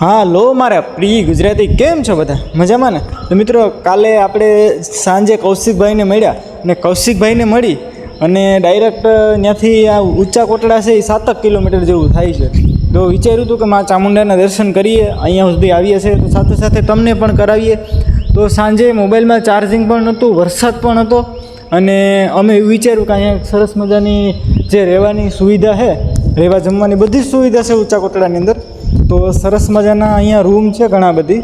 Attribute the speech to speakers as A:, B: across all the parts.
A: હા, લો મારા પ્રિય ગુજરાતી, કેમ છો બધા? મજામાં ને? તો મિત્રો, કાલે આપણે સાંજે કૌશિકભાઈને મળ્યા અને કૌશિકભાઈને મળી અને ડાયરેક્ટ ત્યાંથી આ ઊંચા કોટડા છે એ સાતક કિલોમીટર જેવું થાય છે. તો વિચાર્યું હતું કે મા ચામુંડાના દર્શન કરીએ, અહીંયા સુધી આવીએ છીએ, તો સાથે સાથે તમને પણ કરાવીએ. તો સાંજે મોબાઈલમાં ચાર્જિંગ પણ નહોતું, વરસાદ પણ હતો અને અમે એવું વિચાર્યું કે અહીંયા સરસ મજાની જે રહેવાની સુવિધા છે, રહેવા જમવાની બધી જ સુવિધા છે ઊંચા કોટડાની અંદર. તો સરસ મજાના અહીંયા રૂમ છે ઘણા બધી.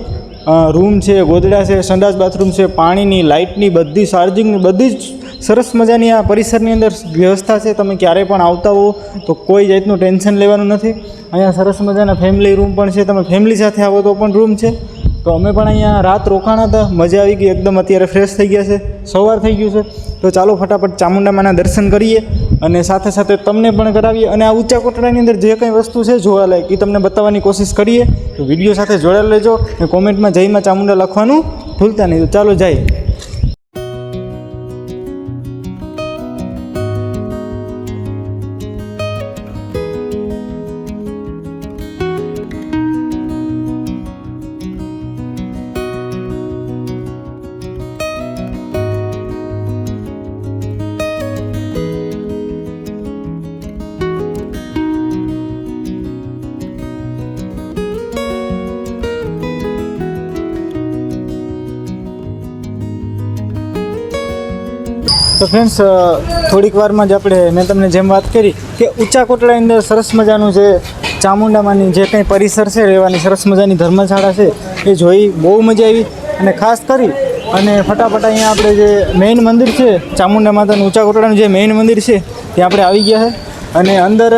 A: રૂમ છે, ગોદડા છે, સંડાસ બાથરૂમ છે, પાણીની લાઇટની બધી ચાર્જિંગની બધી જ સરસ મજાની આ પરિસરની અંદર વ્યવસ્થા છે. તમે ક્યારે પણ આવતા હો તો કોઈ જાતનું ટેન્શન લેવાનું નથી. અહીંયા સરસ મજાના ફેમિલી રૂમ પણ છે. તમે ફેમિલી સાથે આવો તો પણ રૂમ છે. તો અમે પણ અહીંયા રાત રોકાણા હતા. મજા આવી ગઈ. એકદમ અત્યારે ફ્રેશ થઈ ગયા છે. સવાર થઈ ગયું છે. તો ચાલો ફટાફટ ચામુંડામાના દર્શન કરીએ. અને સાથે સાથે તમને પણ કરાવીએ. અને આ ઊંચા કોટડાની અંદર જે કંઈ વસ્તુ છે જોવાલાયક એ તમને બતાવવાની કોશિશ કરીએ. તો વીડિયો સાથે જોડાયેલ લેજો અને કોમેન્ટમાં જયમાં ચામુંડા લખવાનું ભૂલતા નહીં. તો ચાલો, જાય. તો ફ્રેન્ડ્સ થોડીક વારમાં જ આપણે મેં તમને જેમ વાત કરી કે ઊંચા કોટડાની અંદર સરસ મજાનું જે ચામુંડામાંની જે કંઈ પરિસર છે, રહેવાની સરસ મજાની ધર્મશાળા છે, એ જોઈ બહુ મજા આવી અને ખાસ કરી અને ફટાફટ અહીંયા આપણે જે મેઇન મંદિર છે, ચામુંડા માતાનું ઊંચા કોટડાનું જે મેઇન મંદિર છે, ત્યાં આપણે આવી ગયા છે અને અંદર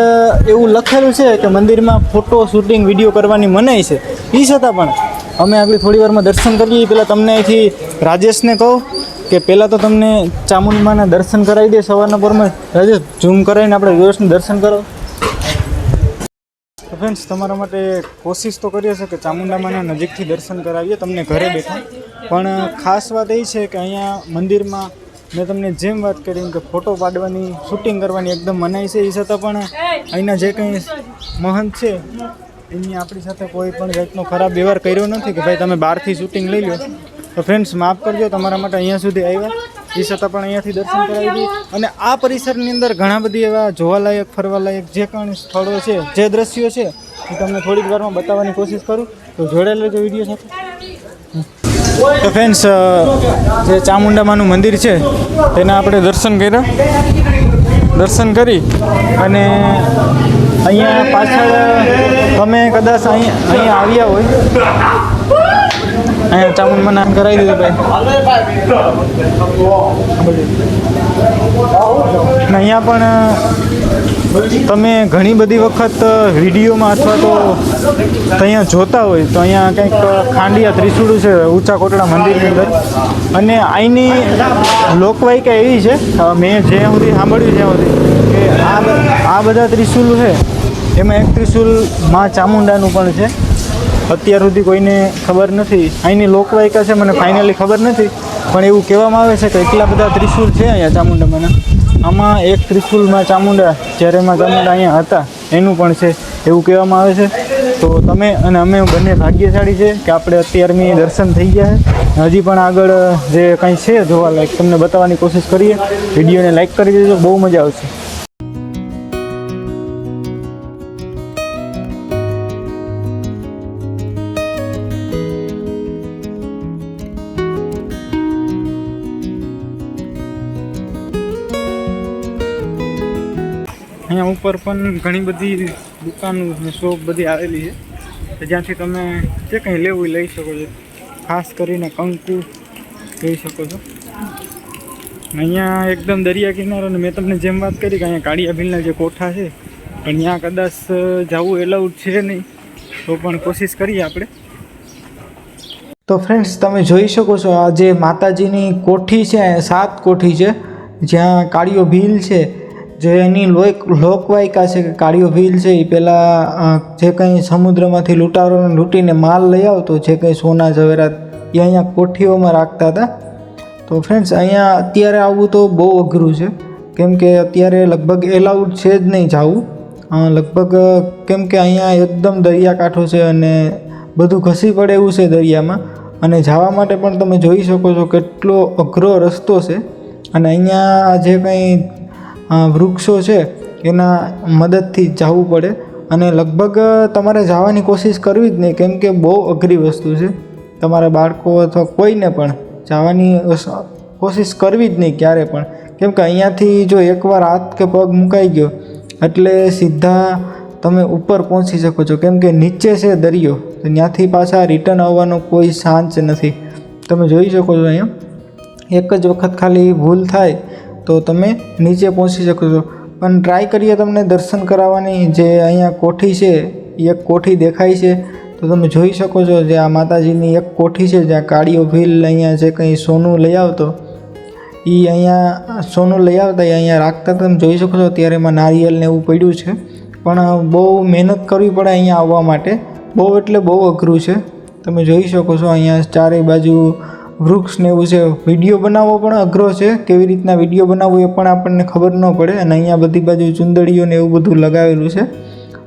A: એવું લખેલું છે કે મંદિરમાં ફોટો, શૂટિંગ, વીડિયો કરવાની મનાઈ છે. એ છતાં પણ અમે આગળ થોડી વારમાં દર્શન કરીએ પહેલાં તમને અહીંથી રાજેશને કહું. કે પહેલાં તો તમને ચામુંડમાના દર્શન કરાવી દે સવારના પરમાં. રાજેશ ઝૂમ કરાવીને આપણે વ્યવસ્થિત દર્શન કરો. ફ્રેન્ડ્સ તમારા માટે કોશિશ તો કરીએ છે કે ચામુંડામાના નજીકથી દર્શન કરાવીએ, તમને ઘરે બેઠા. પણ ખાસ વાત એ છે કે અહીંયા મંદિરમાં મેં તમને જેમ વાત કરી કે ફોટો પાડવાની શૂટિંગ કરવાની એકદમ મનાઈ છે. એ છતાં પણ અહીંના જે કંઈ મહંત છે, એની આપણી સાથે કોઈ પણ જાતનો ખરાબ વ્યવહાર કર્યો નથી કે ભાઈ તમે બહારથી શૂટિંગ લઈ લો તો ફ્રેન્ડ્સ માફ કરજો, તમારા માટે અહીંયા સુધી આવ્યા. એ છતાં પણ અહીંયાથી દર્શન કરાવી દઈએ અને આ પરિસરની અંદર ઘણા બધી એવા જોવાલાયક, ફરવાલાયક જે કંઈ સ્થળો છે, જે દ્રશ્યો છે, એ તમને થોડીક વારમાં બતાવવાની કોશિશ કરું. તો જોડાયેલો છે વીડિયો સાથે. તો ફ્રેન્ડ્સ જે ચામુંડામાનું મંદિર છે, તેના આપણે દર્શન કર્યા. દર્શન કરી અને અહીંયા પાછળ તમે કદાચ અહીં અહીંયા આવ્યા હોય. અહીંયા ચામુંડમાના કરાવી દીધું ભાઈ. અહીંયા પણ તમે ઘણી બધી વખત વિડીયોમાં અથવા તો અહીંયા જોતા હોય, તો અહીંયા કંઈક ખાંડિયા ત્રિશુળ છે, ઊંચા કોટડા મંદિરની અંદર. અને અહીંની લોકવાયકા એવી છે મેં જ્યાં સુધી સાંભળ્યું જ્યાં સુધી, કે આ આ બધા ત્રિશુલ છે. એમાં એક ત્રિશુલમાં ચામુંડાનું પણ છે. અત્યાર સુધી કોઈને ખબર નથી. અહીંની લોકવાયકા છે, મને ફાઇનલી ખબર નથી. પણ એવું કહેવામાં આવે છે કે એટલા બધા ત્રિશુલ છે અહીંયા ચામુંડામાંના. આમાં એક ત્રિશુલમાં ચામુંડા, જ્યારે એમાં ચામુંડા અહીંયા હતા, એનું પણ છે એવું કહેવામાં આવે છે. તો તમે અને અમે બંને ભાગ્યશાળી છે કે આપણે અત્યારની દર્શન થઈ ગયા છે. હજી પણ આગળ જે કંઈ છે જોવાલાયક તમને બતાવવાની કોશિશ કરીએ. વિડીયોને લાઇક કરી દેજો, બહુ મજા આવશે. ઉપર પણ ઘણી બધી દુકાનો શોપ બધી આવેલી છે. જ્યાંથી તમે જે કંઈ લેવું લઈ શકો છો. ખાસ કરીને કંકુ લઈ શકો છો. અહીંયા એકદમ દરિયા કિનારો અને મેં તમને જેમ વાત કરી કે અહીંયા કાળિયા ભીલના જે કોઠા છે, પણ ત્યાં કદાચ જવું એલાઉડ છે નહીં. તો પણ કોશિશ કરીએ આપણે. તો ફ્રેન્ડ્સ તમે જોઈ શકો છો આ જે માતાજીની કોઠી છે, સાત કોઠી છે, જ્યાં કાળિયો ભીલ છે જે એની લોક, લોકવાયકા છે કે કાળિયો ભીલ છે એ પહેલાં જે કંઈ સમુદ્રમાંથી લૂંટારોને લૂંટીને માલ લઈ આવતો, જે કંઈ સોના ઝવેરાત એ અહીંયા કોઠીઓમાં રાખતા હતા. તો ફ્રેન્ડ્સ અહીંયા અત્યારે આવવું તો બહુ અઘરું છે. કેમ કે અત્યારે લગભગ એલાઉડ છે જ નહીં જવું. લગભગ, કેમ કે અહીંયા એકદમ દરિયાકાંઠો છે અને બધું ઘસી પડે એવું છે દરિયામાં. અને જવા માટે પણ તમે જોઈ શકો છો કેટલો અઘરો રસ્તો છે. અને અહીંયા જે કંઈ વૃક્ષો છે, એના મદદથી જવું પડે. અને લગભગ તમારે જવાની કોશિશ કરવી જ નહીં કેમ કે બહુ અઘરી વસ્તુ છે. તમારા બાળકો અથવા કોઈને પણ જવાની કોશિશ કરવી જ નહીં ક્યારે પણ. કેમ કે અહીંયાથી જો એકવાર હાથ કે પગ મુકાઈ ગયો, એટલે સીધા તમે ઉપર પહોંચી શકો છો. કેમ કે નીચે છે દરિયો, તો ત્યાંથી પાછા રિટર્ન આવવાનો કોઈ ચાન્સ નથી. તમે જોઈ શકો છો અહીંયા, એક જ વખત ખાલી ભૂલ થાય તો તમે નીચે પહોંચી શકો છો. પણ ટ્રાય કરીએ તમને દર્શન કરાવવાની, જે અહીંયા કોઠી છે, એક કોઠી દેખાય છે. તો તમે જોઈ શકો છો જે આ માતાજીની એક કોઠી છે, જ્યાં કાળીઓ ભીલ અહીંયા જે કંઈ સોનું લઈ આવતો એ અહીંયા સોનું લઈ આવતા એ અહીંયા રાખતા તમે જોઈ શકો છો, અત્યારે એમાં નારિયેલ ને એવું પડ્યું છે. પણ બહુ મહેનત કરવી પડે અહીંયા આવવા માટે. બહુ એટલે બહુ અઘરું છે. તમે જોઈ શકો છો અહીંયા ચારે બાજુ વૃક્ષ ને એવું છે, વીડિયો બનાવવો પણ અઘરો છે. કેવી રીતના વીડિયો બનાવવો એ પણ આપણને ખબર ન પડે. અને અહીંયા બધી બાજુ ચુંદડીઓ ને એવું બધું લગાવેલું છે.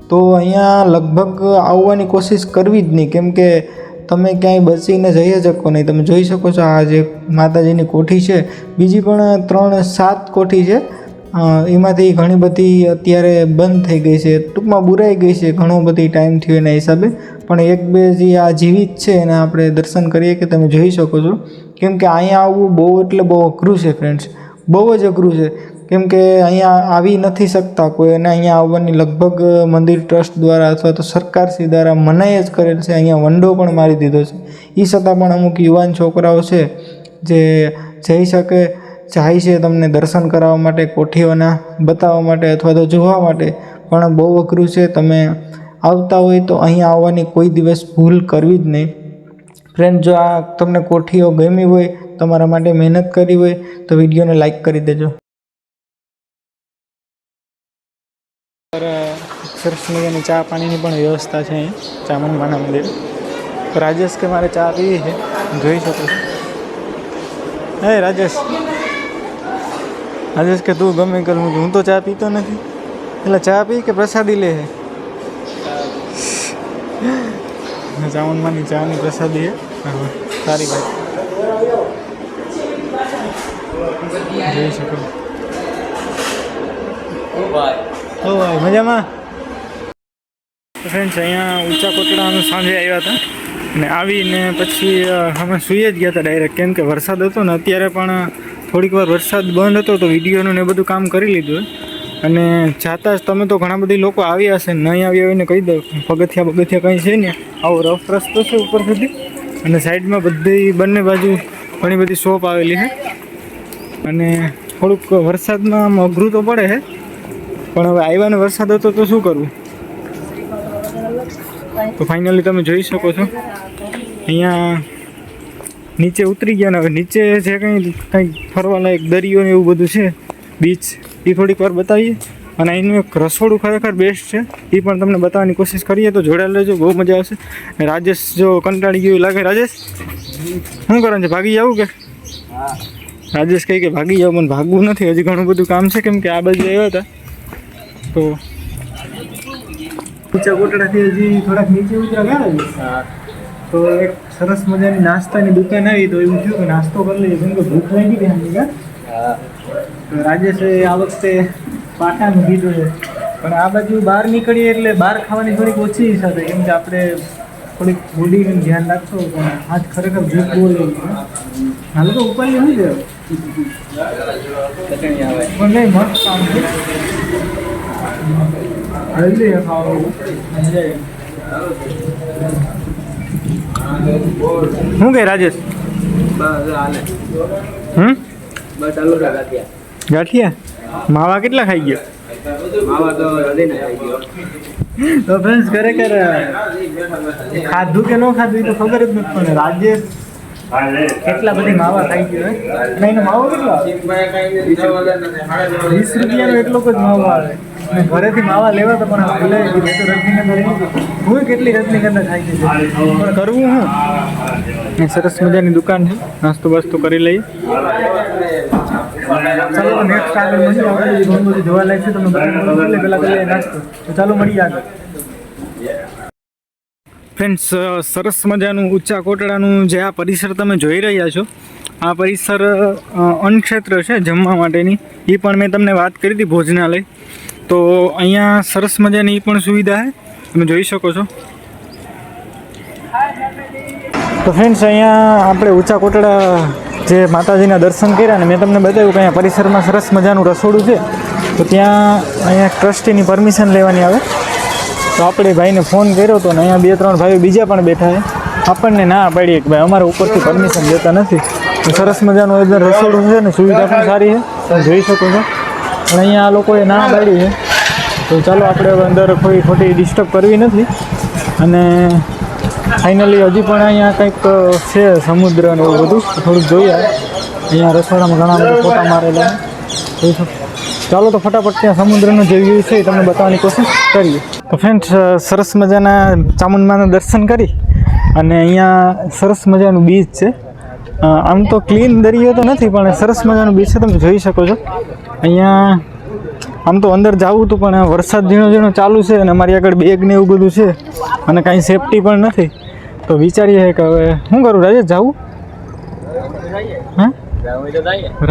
A: તો અહીંયા લગભગ આવવાની કોશિશ કરવી જ નહીં. કેમ કે તમે ક્યાંય બચીને જઈ શકો નહીં. તમે જોઈ શકો છો આ જે માતાજીની કોઠી છે. બીજી પણ ત્રણ સાત કોઠી છે. એમાંથી ઘણી બધી અત્યારે બંધ થઈ ગઈ છે. ટૂંકમાં બુરાઈ ગઈ છે ઘણો બધી ટાઈમ થયો એના હિસાબે. પણ એક બે જે આ જીવિત છે એને આપણે દર્શન કરીએ કે તમે જોઈ શકો છો. કેમ કે અહીંયા આવવું બહુ એટલે બહુ અઘરું છે ફ્રેન્ડ્સ બહુ જ અઘરું છે. કેમ કે અહીંયા આવી નથી શકતા કોઈ અને અહીંયા આવવાની લગભગ મંદિર ટ્રસ્ટ દ્વારા અથવા તો સરકારશ્રી દ્વારા મનાઈ જ કરેલ છે. અહીંયા વંડો પણ મારી દીધો છે. એ છતાં પણ અમુક યુવાન છોકરાઓ છે જે જઈ શકે જાય છે તમને દર્શન કરાવવા માટે, કોઠીઓના બતાવવા માટે અથવા તો જોવા માટે. પણ બહુ અઘરું છે, તમે આવતા હોય તો અહીંયા આવવાની કોઈ દિવસ ભૂલ કરવી જ નહીં. ફ્રેન્ડ જો આ તમને કોઠીઓ ગમી હોય, તમારા માટે મહેનત કરી હોય, તો વિડીયોને લાઈક કરી દેજો. સરસ મજાની ચા પાણીની પણ વ્યવસ્થા છે અહીં ચામુંડમાના મંદિર. રાજેશ કે મારે ચા પીવી છે? જોઈ શકો હે, રાજેશ. રાજેશ કે તું ગમે કર. હું તો ચા પીતો નથી. એટલે ચા પી કે પ્રસાદી લે છે ચામુંડમાની ચાની પ્રસાદી હે. સારી વાત. જોઈ શકો ઓ ભાઈ, મજામાં? ફ્રેન્ડ્સ અહીંયા ઊંચા કોટડાનું સાંજે આવ્યા હતા. અને આવીને પછી અમે સૂઈ જ ગયા હતા ડાયરેક્ટ કેમ કે વરસાદ હતો ને, અત્યારે પણ થોડીક વાર વરસાદ બંધ હતો તો વિડીયોનું ને બધું કામ કરી લીધું. અને જાતા જ તમે તો ઘણા બધી લોકો આવ્યા હશે નહીં આવ્યા હોય ને કહી દો, પગથિયા પગથિયા કંઈ છે ને? આવો રફ રસ્તો છે ઉપર સુધી. અને સાઈડમાં બધી બંને બાજુ ઘણી બધી શોપ આવેલી છે. અને થોડુંક વરસાદમાં આમ અઘરું તો પડે છે. પણ હવે આવ્યાનો વરસાદ હતો તો શું કરવું? તો ફાઇનલી તમે જોઈ શકો છો. અહીંયા નીચે ઉતરી ગયા ને હવે નીચે જે કંઈ કંઈ ફરવાલાયક દરિયો ને એવું બધું છે બીચ એ થોડીક વાર બતાવીએ. અને અહીંનું એક રસોડું ખરેખર બેસ્ટ છે. એ પણ તમને બતાવવાની કોશિશ કરીએ તો જોડાયેલા રહેજો, બહુ મજા આવશે. રાજેશ જો કંટાળી ગયું લાગે, રાજેશ? શું કરવાનું છે, ભાગી જવું કે? રાજેશ કહે કે ભાગી જાવ મને ભાગવું નથી. હજી ઘણું બધું કામ છે કેમ કે આ બાજુ આવ્યા હતા. તો ઊંચા કોટડાથી હજી થોડાક નીચે ઉતરા ગયા તો એક સરસ મજાની નાસ્તાની દુકાન આવી તો એવું થયું કે નાસ્તો કરી લઈએ. કેમ કે ભૂખ લાગી ગઈ હતી તો રાજેશે આ વખતે પાટાનું કીધું છે. પણ આ બાજુ બહાર નીકળીએ એટલે બહાર ખાવાની થોડીક ઓછી ઈચ્છા થઈ કેમ કે આપણે થોડીક બોડીનું ધ્યાન રાખશો પણ આજ ખરેખર ભૂખ બહુ લાગી હાલ તો ઉપાય શું છે? પણ નહીં મસ્ત કામ છે. હલ્દી ખાવાનું. મજા. શું કહે રાજેશ? હમ? ગાંઠિયા. માવા કેટલા ખાઈ ગયો? તો ફ્રેન્ડ્સ ખરેખર ખાધું કે ન ખાધું એ તો ખબર જ નથી પણ રાજેશ કેટલા બધી માવા ખાઈ ગયો હે? માવો કેટલો વીસ રૂપિયાનો એટલો જ માવો આવે. અને ઘરેથી માવા લેવા તો પણ તો રજનીગંધા હું કેટલી રજનીગંધા ખાઈ છે. પણ કરવું હું? સરસ મજાની દુકાન છે. નાસ્તો બાસ્તો કરી લઈએ. ચાલો નેક્સ્ટ આગળ મળીએ આપણે ઘણું બધું જોવા લાયક છે તમે પહેલાં પહેલાં નાસ્તો. તો ચાલો મળીએ આગળ. ફ્રેન્ડ્સ સરસ મજાનું ઊંચા કોટડાનું જે આ પરિસર તમે જોઈ રહ્યા છો આ પરિસર અન્નક્ષેત્ર છે જમવા માટેની. એ પણ મેં તમને વાત કરી હતી ભોજનાલય. તો અહીંયા સરસ મજાની પણ સુવિધા છે તમે જોઈ શકો છો. તો ફ્રેન્ડ્સ અહીંયા આપણે ઊંચા કોટડા જે માતાજીના દર્શન કર્યા ને મેં તમને બતાવ્યું કે અહીંયા પરિસરમાં સરસ મજાનું રસોડું છે. તો ત્યાં અહીંયા ટ્રસ્ટીની પરમિશન લેવાની આવે. તો આપણે ભાઈને ફોન કર્યો હતો ને અહીંયા બે ત્રણ ભાઈઓ બીજા પણ બેઠા છે. આપણને ના પાડીએ કે ભાઈ અમારે ઉપરથી પરમિશન લેતા નથી. સરસ મજાનું એકદમ રસોડું છે ને, સુવિધા પણ સારી છે. તમે જોઈ શકો છો. પણ અહીંયા લોકોએ ના પાડી છે તો ચાલો આપણે હવે અંદર કોઈ ખોટી ડિસ્ટર્બ કરવી નથી. અને ફાઇનલી હજી પણ અહીંયા કંઈક છે સમુદ્ર ને એવું બધું. થોડુંક જોઈએ. અહીંયા રસોડામાં ઘણા બધા ફોટા મારેલા. ચાલો તો ફટાફટ ત્યાં સમુદ્રનો જે વ્યૂ છે એ તમને બતાવવાની કોશિશ કરીએ. તો ફ્રેન્ડ્સ સરસ મજાના ચામુંડમાના દર્શન કરી. અને અહીંયા સરસ મજાનું બીચ છે. આમ તો ક્લીન દરિયો તો નથી, પણ સરસ મજાનું બીચ છે, તમે જોઈ શકો છો. અહીંયા આમ તો અંદર જવું હતું, પણ વરસાદ ઝીણો ઝીણો ચાલુ છે અને અમારી આગળ બેગ ને એવું બધું છે અને કાંઈ સેફટી પણ નથી. તો વિચારીએ કે હવે શું કરું, રાજેશ જાવું? હા?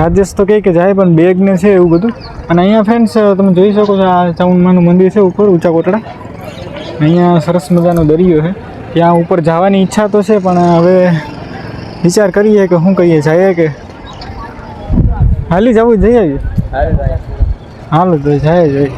A: રાજેશ તો કહે કે જાય, પણ બેગ ને છે એવું બધું. અને અહીંયા ફ્રેન્ડ્સ તમે જોઈ શકો છો, આ ચામુંડમાનું મંદિર છે ઉપર, ઊંચા કોટડા. અહીંયા સરસ મજાનો દરિયો છે. ત્યાં ઉપર જવાની ઈચ્છા તો છે, પણ હવે વિચાર કરીએ કે શું કહીએ, જઈએ કે હાલી, જવું, જઈ આવીએ. હાલો તો જાય જાય